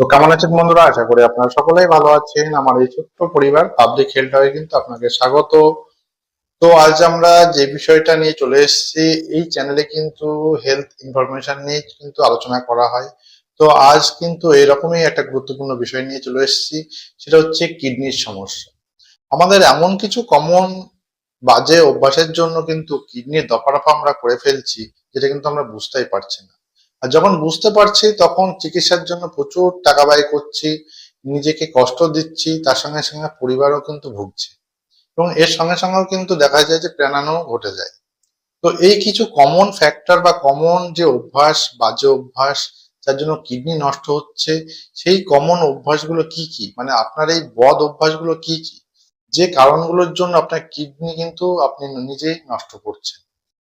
তো কেমন আছেন বন্ধুরা? আশা করি আপনারা সকলেই ভালো আছেন। আমার এই ছোট্ট পরিবার পাবলিক হেলথ হয়ে কিন্তু আপনাকে স্বাগত। তো আজ আমরা যে বিষয়টা নিয়ে চলে এসেছি, এই চ্যানেলে কিন্তু হেলথ ইনফরমেশন নিয়ে কিন্তু আলোচনা করা হয়। তো আজ কিন্তু এরকমই একটা গুরুত্বপূর্ণ বিষয় নিয়ে চলে এসেছি, সেটা হচ্ছে কিডনির সমস্যা। আমাদের এমন কিছু কমন বাজে অভ্যাসের জন্য কিন্তু কিডনির দফা রফা আমরা করে ফেলছি, যেটা কিন্তু আমরা বুঝতেই পারছি না। আর যখন বুঝতে পারছি, তখন চিকিৎসার জন্য প্রচুর টাকা ব্যয় করছি, নিজেকে কষ্ট দিচ্ছি, তার সঙ্গে সঙ্গে পরিবারও কিন্তু ভুগছে। এবং এর সঙ্গে সঙ্গেও কিন্তু দেখা যায় যে প্রাণানো ঘটে যায়। তো এই কিছু কমন ফ্যাক্টর বা কমন যে অভ্যাস, বাজে অভ্যাস, যার জন্য কিডনি নষ্ট হচ্ছে, সেই কমন অভ্যাসগুলো কি কি? মানে আপনার এই বদ অভ্যাসগুলো কি কি? যে কারণগুলোর জন্য আপনার কিডনি কিন্তু আপনি নিজেই নষ্ট করছেন।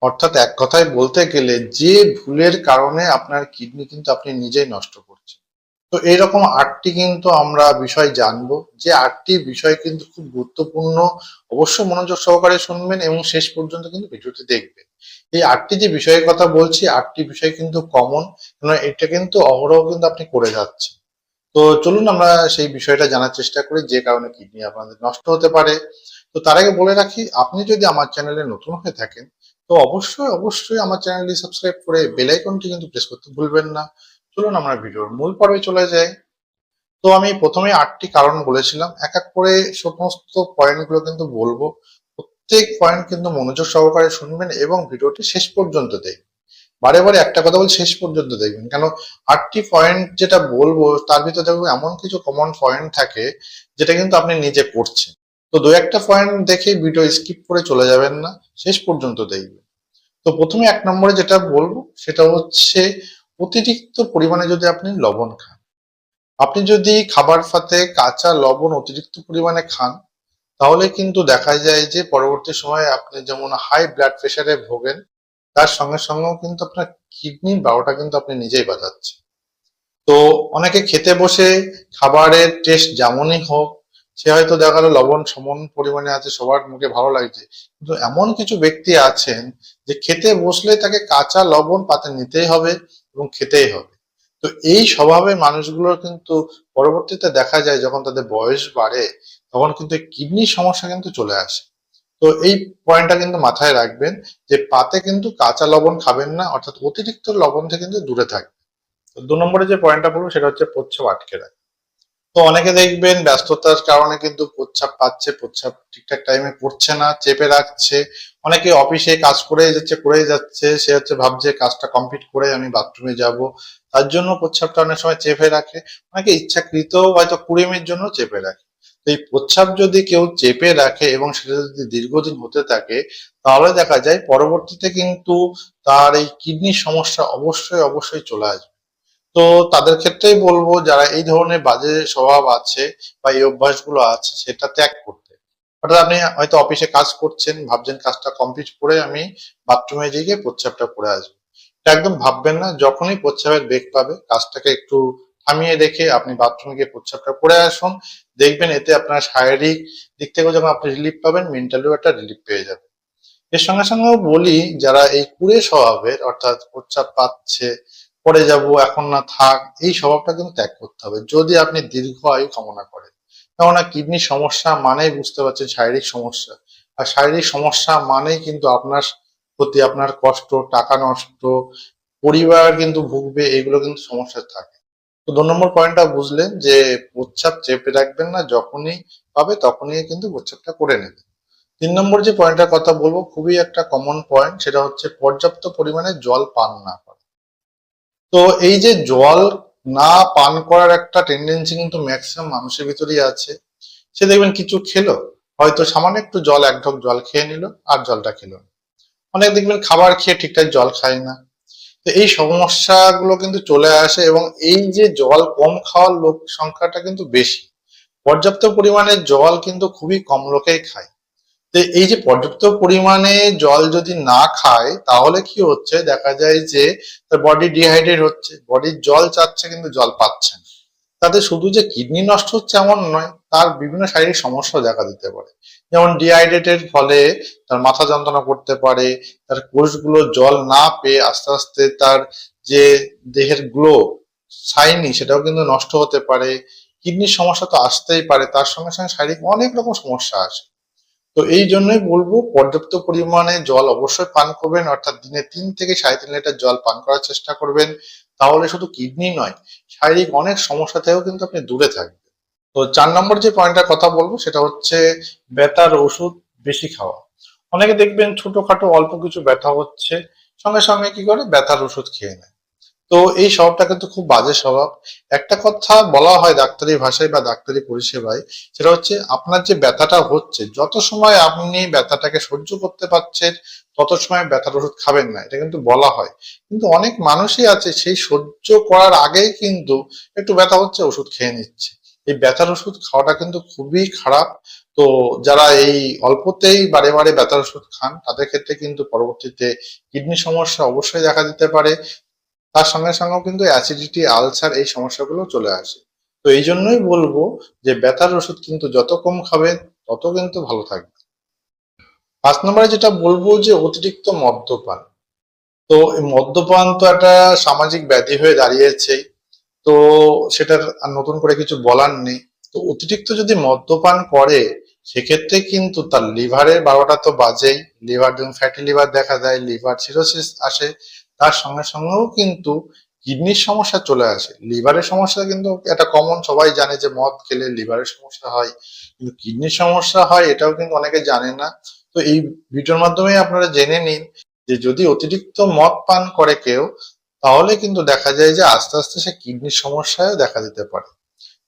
অর্থাৎ এক কথায় বলতে গেলে যে ভুলের কারণে আপনার কিডনি কিন্তু আপনি নিজেই নষ্ট করছেন। তো এইরকম আটটি কিন্তু আমরা বিষয় জানব। যে আটটি বিষয় কিন্তু খুব গুরুত্বপূর্ণ, অবশ্যই মনোযোগ সহকারে শুনবেন এবং শেষ পর্যন্ত কিন্তু ভিডিওটি দেখবেন। এই আটটি যে বিষয়ের কথা বলছি, আটটি বিষয় কিন্তু কমন এটা কিন্তু অহরহ কিন্তু আপনি করে যাচ্ছেন। তো চলুন আমরা সেই বিষয়টা জানার চেষ্টা করি, যে কারণে কিডনি আপনাদের নষ্ট হতে পারে। তো তার আগে বলে রাখি, আপনি যদি আমার চ্যানেলে নতুন হয়ে থাকেন তো অবশ্যই অবশ্যই আমার চ্যানেলটি সাবস্ক্রাইব করে বেল আইকনটি কিন্তু প্রেস করতে ভুলবেন না। চলুন আমরা ভিডিওর মূল পর্বে চলে যাই। তো আমি প্রথমে আটটি কারণ বলেছিলাম। এক এক করে সমস্ত পয়েন্টগুলো কিন্তু বলব। প্রত্যেক পয়েন্ট কিন্তু মনোযোগ সহকারে শুনবেন এবং ভিডিওটি শেষ পর্যন্ত দেখবেন। বারে বারে একটা কথা বল শেষ পর্যন্ত দেখবেন। কেন আটটি পয়েন্ট যেটা বলব, তার ভিতরে দেখব এমন কিছু কমন পয়েন্ট থাকে যেটা কিন্তু আপনি নিজে করছেন। তো দু একটা পয়েন্ট দেখে ভিডিও স্কিপ করে চলে যাবেন না, শেষ পর্যন্ত দেখবেন। তো প্রথমে এক নম্বরে যেটা বলব, সেটা হচ্ছে অতিরিক্ত পরিমাণে যদি আপনি লবণ খান। আপনি যদি খাবার ফাতে কাঁচা লবণ অতিরিক্ত পরিমাণে খান, তাহলে কিন্তু দেখা যায় যে পরবর্তী সময়ে আপনি যেমন হাই ব্লাড প্রেশারে ভোগেন, তার সঙ্গে সঙ্গেও কিন্তু আপনার কিডনির বারোটা কিন্তু আপনি নিজেই বাজাচ্ছে তো অনেকে খেতে বসে খাবারের টেস্ট যেমনই হোক সে হয়তো দেখা গেলো লবণ, সমান পরিমাণে আছে, সবার মুখে ভালো লাগছে। কিন্তু এমন কিছু ব্যক্তি আছেন যে খেতে বসলে তাকে কাঁচা লবণ পাতে নিতেই হবে এবং খেতেই হবে। তো এই স্বভাবে মানুষগুলোর কিন্তু পরবর্তীতে দেখা যায় যখন তাদের বয়স বাড়ে, তখন কিন্তু কিডনির সমস্যা কিন্তু চলে আসে। তো এই পয়েন্টটা কিন্তু মাথায় রাখবেন যে পাতে কিন্তু কাঁচা লবণ খাবেন না, অর্থাৎ অতিরিক্ত লবণ থেকে কিন্তু দূরে থাকবেন। তো দু নম্বরে যে পয়েন্টটা বলব, সেটা হচ্ছে প্রচ্ছাপ আটকে রাখা। তো অনেকে দেখবেন ব্যস্ততার কারণে কিন্তু প্রচ্ছাপ পাচ্ছে, প্রচ্ছাপ ঠিকঠাক টাইমে করছে না, চেপে রাখছে। অনেকে অফিসে কাজ করে যাচ্ছে করে যাচ্ছে, সে হচ্ছে ভাবছে কাজটা কমপ্লিট করে আমি বাথরুমে যাব। তার জন্য প্রচ্ছাপটা অনেক সময় চেপে রাখে। অনেকে ইচ্ছাকৃত হয়তো কুড়িমের জন্য চেপে রাখে। তো এই প্রচ্ছাপ যদি কেউ চেপে রাখে এবং সেটা যদি দীর্ঘদিন হতে থাকে, তাহলে দেখা যায় পরবর্তীতে কিন্তু তার এই কিডনির সমস্যা অবশ্যই অবশ্যই চলে আসবে। তো তাদের ক্ষেত্রেই বলব যারা এই ধরনের বাজে স্বভাব আছে বা এই অভ্যাসগুলো আছে, সেটা ত্যাগ করতে। অর্থাৎ আপনি হয়তো অফিসে কাজ করছেন, ভাবছেন কাজটা কমপ্লিট করে আমি বাথরুমে গিয়ে প্রচ্ছাপটা করে আসব। এটা একদম ভাববেন না, যখনই প্রচ্ছাপের বেগ পাবে, কাজটাকে একটু থামিয়ে রেখে আপনি বাথরুমে গিয়ে প্রচ্ছাপটা করে আসুন। দেখবেন এতে আপনার শারীরিক দিক থেকেও যখন আপনি রিলিফ পাবেন মেন্টালিও একটা রিলিফ পেয়ে যাবেন। এর সঙ্গে সঙ্গেও বলি, যারা এই কুড়ে স্বভাবের অর্থাৎ প্রচ্ছাপ পাচ্ছে পরে যাব, এখন না থাক, এই স্বভাবটা কিন্তু ত্যাগ করতে হবে। যদি আপনি দীর্ঘ আয়ু কামনা করেন, কেননা কিডনির সমস্যা মানেই বুঝতে পারছেন শারীরিক সমস্যা। আর শারীরিক সমস্যা মানেই কিন্তু আপনার প্রতি আপনার কষ্ট, টাকা নষ্ট, পরিবার কিন্তু ভুগবে, এগুলো কিন্তু সমস্যা থাকে। তো দু নম্বর পয়েন্টটা বুঝলেন যে প্রচ্ছাপ চেপে রাখবেন না, যখনই পাবে তখনই কিন্তু প্রচ্ছাপটা করে নেবে তিন নম্বর যে পয়েন্টটার কথা বলব, খুবই একটা কমন পয়েন্ট সেটা হচ্ছে পর্যাপ্ত পরিমাণে জল পান না তো এই যে জল না পান করার একটা টেন্ডেন্সি কিন্তু ম্যাক্সিমাম মানুষের ভিতরেই আছে। সে দেখবেন কিছু খেলো, হয়তো সামান্য একটু জল, এক ঢোক জল খেয়ে নিল আর জলটা খেলো অনেক দেখবেন খাবার খেয়ে ঠিকঠাক জল খায় না। তো এই সমস্যাগুলো কিন্তু চলে আসে এবং এই যে জল কম খাওয়ার লোক সংখ্যাটা কিন্তু বেশি। পর্যাপ্ত পরিমাণে জল কিন্তু খুবই কম লোকেই খায়। তো এই যে পর্যাপ্ত পরিমাণে জল যদি না খায়, তাহলে কি হচ্ছে? দেখা যায় যে তার বডি ডিহাইড্রেট হচ্ছে বডির জল চাচ্ছে কিন্তু জল পাচ্ছে না। তাতে শুধু যে কিডনি নষ্ট হচ্ছে এমন নয়, তার বিভিন্ন শারীরিক সমস্যা দেখা দিতে পারে। যেমন ডিহাইড্রেটের ফলে তার মাথা যন্ত্রণা করতে পারে, তার কোষগুলো জল না পেয়ে আস্তে আস্তে তার যে দেহের গ্লো সাইনি সেটাও কিন্তু নষ্ট হতে পারে। কিডনির সমস্যা তো আসতেই পারে, তার সঙ্গে সঙ্গে শারীরিক অনেক রকম সমস্যা আসে। তো এই জন্যই বলব, পর্যাপ্ত পরিমাণে জল অবশ্যই পান করবেন, অর্থাৎ দিনে তিন থেকে সাড়ে তিন লিটার জল পান করার চেষ্টা করবেন। তাহলে শুধু কিডনি নয়, শারীরিক অনেক সমস্যা থেকেও কিন্তু আপনি দূরে থাকবেন। তো চার নম্বর যে পয়েন্টটার কথা বলব, সেটা হচ্ছে ব্যথার ওষুধ বেশি খাওয়া। অনেকে দেখবেন ছোটখাটো অল্প কিছু ব্যথা হচ্ছে, সঙ্গে সঙ্গে কি করে? ব্যথার ওষুধ খেয়ে নেয়। তো এই স্বভাবটা কিন্তু খুব বাজে স্বভাব। একটা কথা বলা হয় ডাক্তারি ভাষায় বা ডাক্তারি পরিষেবায়, সেটা হচ্ছে আপনার যে ব্যথাটা হচ্ছে, যত সময় আপনি ব্যথাটাকে সহ্য করতে পারছেন, তত সময় ব্যথার ওষুধ খাবেন না, এটা কিন্তু বলা হয়। কিন্তু অনেক মানুষই আছে, সেই সহ্য করার আগেই কিন্তু একটু ব্যথা হচ্ছে, ওষুধ খেয়ে নিচ্ছে। এই ব্যথার ওষুধ খাওয়াটা কিন্তু খুবই খারাপ। তো যারা এই অল্পতেই বারে বারে ব্যথার ওষুধ খান, তাদের ক্ষেত্রে কিন্তু পরবর্তীতে কিডনি সমস্যা অবশ্যই দেখা দিতে পারে। তার সঙ্গে সঙ্গেও কিন্তু অ্যাসিডিটি আলসার এই সমস্যাগুলো চলে আসে। তো এই জন্যই বলব যে ব্যথার ওষুধ কিন্তু যত কম খাবেন তত কিন্তু ভালো থাকবে। পাঁচ নম্বরে যেটা বলব যে অতিরিক্ত মদ্যপান। তো মদ্যপান তো একটা সামাজিক ব্যাধি হয়ে দাঁড়িয়েছে। তো সেটার নতুন করে কিছু বলার নেই। তো অতিরিক্ত যদি মদ্যপান করে, সেক্ষেত্রে কিন্তু তার লিভারের বারোটা তো বাজেই। লিভার ফ্যাটি লিভার দেখা যায় লিভার সিরোসিস আসে। তার সঙ্গে সঙ্গেও কিন্তু কিডনির সমস্যা চলে আসে। লিভারের সমস্যা কিন্তু এটা কমন সবাই জানে যে মদ খেলে লিভারের সমস্যা হয়। কিন্তু কিডনির সমস্যা হয় এটাও কিন্তু অনেকে জানে না। তো এই ভিডিওর মাধ্যমে আপনারা জেনে নিন যে যদি অতিরিক্ত মদ পান করে কেউ, তাহলে কিন্তু দেখা যায় যে আস্তে আস্তে সে কিডনির সমস্যায় দেখা দিতে পারে।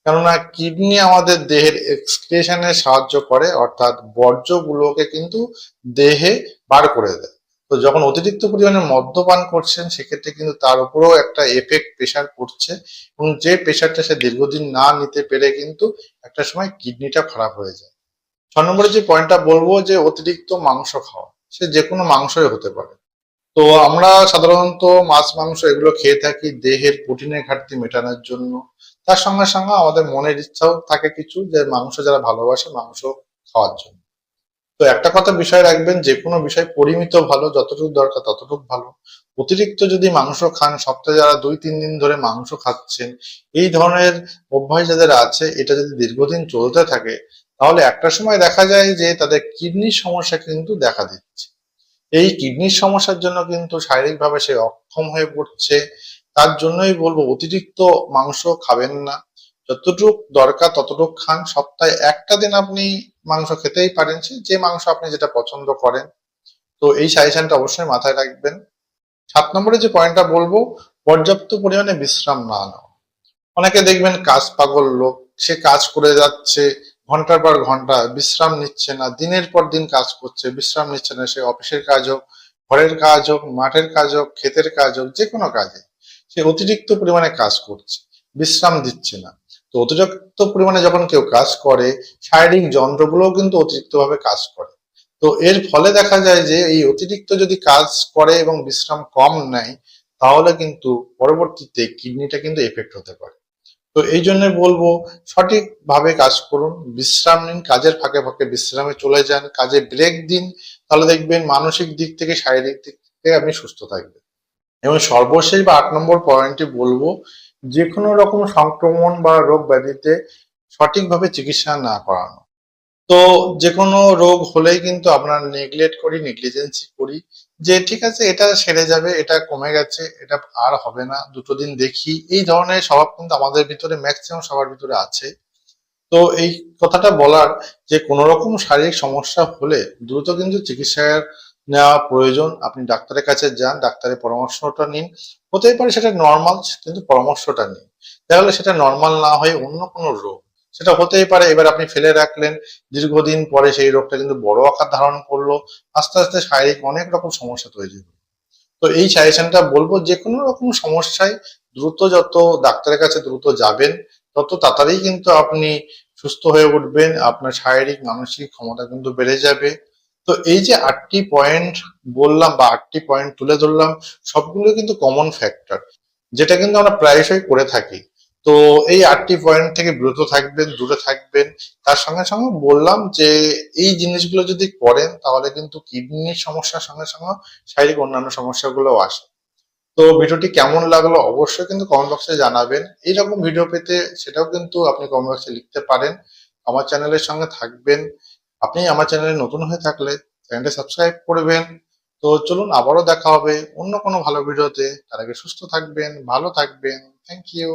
কেননা কিডনি আমাদের দেহের এক্সক্রিয়েশনে সাহায্য করে, অর্থাৎ বর্জ্যগুলোকে কিন্তু দেহে বার করে দেয়। তো যখন অতিরিক্ত পরিমাণে মদ্যপান করছেন, সেক্ষেত্রে কিন্তু তার উপরেও একটা এফেক্ট প্রেশার পড়ছে এবং যে প্রেশারটা সে দীর্ঘদিন না নিতে পেরে কিন্তু একটা সময় কিডনিটা খারাপ হয়ে যায়। ছ নম্বরে যে পয়েন্টটা বলব যে অতিরিক্ত মাংস খাওয়া, সে যে কোনো মাংসই হতে পারে। তো আমরা সাধারণত মাছ, মাংস এগুলো খেয়ে থাকি দেহের প্রোটিনের ঘাটতি মেটানোর জন্য। তার সঙ্গে সঙ্গে আমাদের মনের ইচ্ছাও থাকে কিছু যে মাংস যারা ভালোবাসে মাংস খাওয়ার জন্য। তো একটা কথা বিষয় রাখবেন যে কোনো বিষয় পরিমিত ভালো, যতটুকু দরকার ততটুকু ভালো। অতিরিক্ত যদি মাংস খান, সপ্তাহে যারা দুই, তিন দিন ধরে মাংস খাচ্ছেন, এই ধরনের অভ্যাস যাদের আছে, এটা যদি দীর্ঘদিন চলতে থাকে, তাহলে একটা সময় দেখা যায় যে তাদের কিডনির সমস্যা কিন্তু দেখা দিচ্ছে। এই কিডনির সমস্যার জন্য কিন্তু শারীরিকভাবে সে অক্ষম হয়ে পড়ছে। তার জন্যই বলব, অতিরিক্ত মাংস খাবেন না। যতটুক দরকার, ততটুক খান। সপ্তাহে একটা দিন আপনি মাংস খেতেই পারেন। যে মাংস আপনি যেটা পছন্দ করেন। তো এই সাজেশনটা অবশ্যই মাথায় রাখবেন। সাত নম্বরে যে পয়েন্টটা বলব, পর্যাপ্ত পরিমাণে বিশ্রাম না নেওয়া। অনেকে দেখবেন কাজ পাগল লোক। সে কাজ করে যাচ্ছে, ঘণ্টার পর ঘণ্টা বিশ্রাম নিচ্ছে না, দিনের পর দিন কাজ করছে, বিশ্রাম নিচ্ছে না। সে অফিসের কাজ হোক, ঘরের কাজ হোক, মাঠের কাজ হোক, ক্ষেতের কাজ হোক যে কোনো কাজে সে অতিরিক্ত পরিমাণে কাজ করছে। বিশ্রাম দিচ্ছে না। তো অতিরিক্ত পরিমাণে যখন কেউ কাজ করে শারীরিক যন্ত্রগুলোও কিন্তু অতিরিক্ত ভাবে কাজ করে। তো এর ফলে দেখা যায় যে এই অতিরিক্ত যদি কাজ করে এবং বিশ্রাম কম নেয়, তাহলে কিন্তু পরবর্তীতে কিডনিটা কিন্তু এফেক্ট হতে পারে। তো এই জন্য বলব, সঠিকভাবে কাজ করুন। বিশ্রাম নিন, কাজের ফাঁকে ফাঁকে বিশ্রামে চলে যান, কাজে ব্রেক দিন। তাহলে দেখবেন মানসিক দিক থেকে, শারীরিক দিক থেকে আপনি সুস্থ থাকবেন। এবং সর্বশেষ বা আট নম্বর পয়েন্টটি বলব যে কোনো রকম সংক্রমণ বা রোগ ব্যাধিতে সঠিকভাবে চিকিৎসা না করানো। তো যে কোনো রোগ হলেই কিন্তু আমরা নেগলেক্ট করি নেগলিজেন্সি করি যে ঠিক আছে, এটা সেরে যাবে, এটা কমে গেছে, এটা আর হবে না, দুটো দিন দেখি। এই ধরনের স্বভাব কিন্তু আমাদের ভিতরে ম্যাক্সিমাম সবার ভিতরে আছে। তো এই কথাটা বলার যে কোনো রকম শারীরিক সমস্যা হলে দ্রুত কিন্তু চিকিৎসার নেওয়া প্রয়োজন। আপনি ডাক্তারের কাছে যান, ডাক্তারের পরামর্শটা নিন। হতেই পারে সেটা নর্মাল কিন্তু পরামর্শটা নিন। তাহলে সেটা নর্মাল না হয়ে অন্য কোনো রোগ। সেটা হতেই পারে, এবার আপনি ফেলে রাখলেন, দীর্ঘদিন পরে সেই রোগটা কিন্তু বড় আকার ধারণ করল, আস্তে আস্তে শারীরিক অনেক রকম সমস্যা তৈরি হলো। তো এই সাজেশনটা বলব যে কোনো রকম সমস্যায় দ্রুত যত ডাক্তারের কাছে দ্রুত যাবেন, তত তাড়াতাড়ি কিন্তু আপনি সুস্থ হয়ে উঠবেন, আপনার শারীরিক, মানসিক ক্ষমতা কিন্তু বেড়ে যাবে। তো এই যে আটটি পয়েন্ট বললাম বা আটটি পয়েন্ট তুলে ধরলাম সবগুলো কিন্তু কমন ফ্যাক্টর যেটা কিন্তু আমরা প্রায়শই করে থাকি। তো এই আটটি পয়েন্ট থেকে বিরত থাকবেন, দূরে থাকবেন, তার সঙ্গে সঙ্গে বললাম যে এই জিনিসগুলো যদি করেন, তাহলে কিন্তু কিডনির সমস্যার সঙ্গে সঙ্গে শারীরিক অন্যান্য সমস্যাগুলো আসে। তো ভিডিওটি কেমন লাগল অবশ্যই কিন্তু কমেন্ট বক্সে জানাবেন। এইরকম ভিডিও পেতে সেটাও কিন্তু আপনি কমেন্ট বক্সে লিখতে পারেন। আমার চ্যানেলের সঙ্গে থাকবেন। আপনি আমার চ্যানেলে নতুন হয়ে থাকলে চ্যানেলটি সাবস্ক্রাইব করবেন। তো চলুন আবারও দেখা হবে অন্য কোনো ভালো ভিডিওতে। তার আগে সুস্থ থাকবেন, ভালো থাকবেন। Thank you